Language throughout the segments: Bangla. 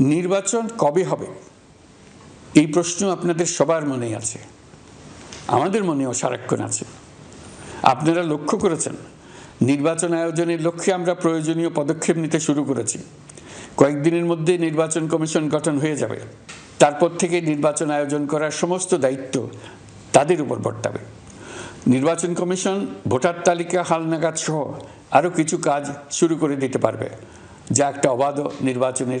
নির্বাচন কবে হবে? এই প্রশ্ন আপনাদের সবার মনেই আছে। আমাদের মনেও সারাক্ষণ আছে। আপনারা লক্ষ্য করেছেন, নির্বাচন আয়োজনের লক্ষ্যে আমরা প্রয়োজনীয় পদক্ষেপ নিতে শুরু করেছি। কয়েকদিনের মধ্যে নির্বাচন কমিশন গঠন হয়ে যাবে। তারপর থেকে নির্বাচন আয়োজন করার সমস্ত দায়িত্ব তাদের উপর বর্তাবে। নির্বাচন কমিশন ভোটার তালিকা, হালনাগাদ সহ আরও কিছু কাজ শুরু করে দিতে পারবে, যা একটা অবাধ নির্বাচনের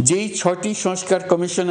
যেই ছটি সংস্কার কমিশন